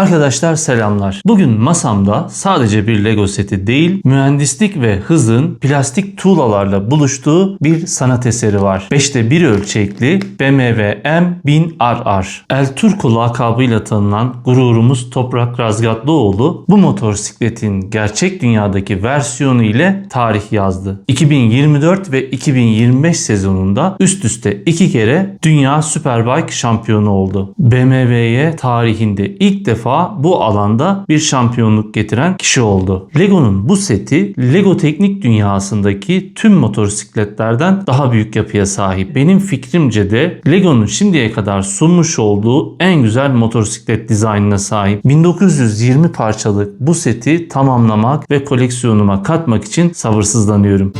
Arkadaşlar selamlar. Bugün masamda sadece bir Lego seti değil, mühendislik ve hızın plastik tuğlalarla buluştuğu bir sanat eseri var. 5'te 1 ölçekli BMW M1000RR. El Turco lakabıyla tanınan gururumuz Toprak Razgatlıoğlu bu motosikletin gerçek dünyadaki versiyonu ile tarih yazdı. 2024 ve 2025 sezonunda üst üste iki kere Dünya Superbike şampiyonu oldu. BMW'ye tarihinde ilk defa bu alanda bir şampiyonluk getiren kişi oldu. Lego'nun bu seti Lego teknik dünyasındaki tüm motosikletlerden daha büyük yapıya sahip. Benim fikrimce de Lego'nun şimdiye kadar sunmuş olduğu en güzel motosiklet dizaynına sahip. 1920 parçalık bu seti tamamlamak ve koleksiyonuma katmak için sabırsızlanıyorum.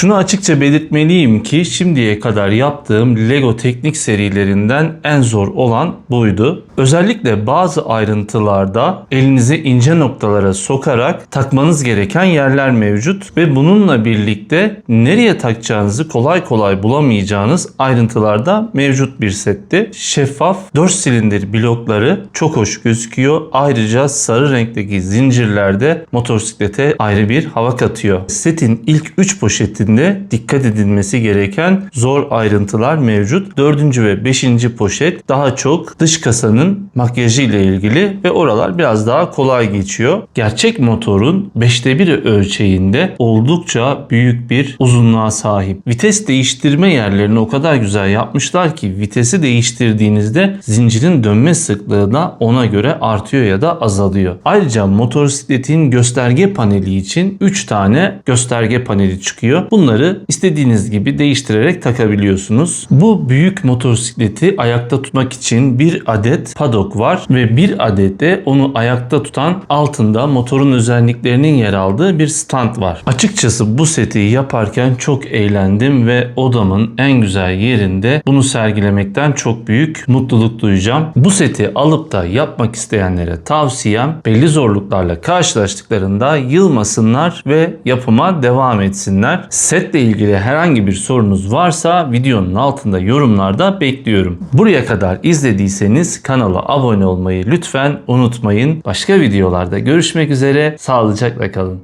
Şunu açıkça belirtmeliyim ki şimdiye kadar yaptığım Lego teknik serilerinden en zor olan buydu. Özellikle bazı ayrıntılarda elinizi ince noktalara sokarak takmanız gereken yerler mevcut ve bununla birlikte nereye takacağınızı kolay kolay bulamayacağınız ayrıntılarda mevcut bir setti. Şeffaf 4 silindir blokları çok hoş gözüküyor. Ayrıca sarı renkteki zincirlerde motosiklete ayrı bir hava katıyor. Setin ilk 3 poşetinde dikkat edilmesi gereken zor ayrıntılar mevcut. 4. ve 5. poşet daha çok dış kasanın makyajı ile ilgili ve oralar biraz daha kolay geçiyor. Gerçek motorun 5'te 1 ölçeğinde oldukça büyük bir uzunluğa sahip. Vites değiştirme yerlerini o kadar güzel yapmışlar ki vitesi değiştirdiğinizde zincirin dönme sıklığı da ona göre artıyor ya da azalıyor. Ayrıca motosikletin gösterge paneli için 3 tane gösterge paneli çıkıyor. Bunları istediğiniz gibi değiştirerek takabiliyorsunuz. Bu büyük motosikleti ayakta tutmak için bir adet padok var ve bir adet de onu ayakta tutan altında motorun özelliklerinin yer aldığı bir stand var. Açıkçası bu seti yaparken çok eğlendim ve odamın en güzel yerinde bunu sergilemekten çok büyük mutluluk duyacağım. Bu seti alıp da yapmak isteyenlere tavsiyem belli zorluklarla karşılaştıklarında yılmasınlar ve yapıma devam etsinler. Setle ilgili herhangi bir sorunuz varsa videonun altında yorumlarda bekliyorum. Buraya kadar izlediyseniz kanala abone olmayı lütfen unutmayın. Başka videolarda görüşmek üzere. Sağlıcakla kalın.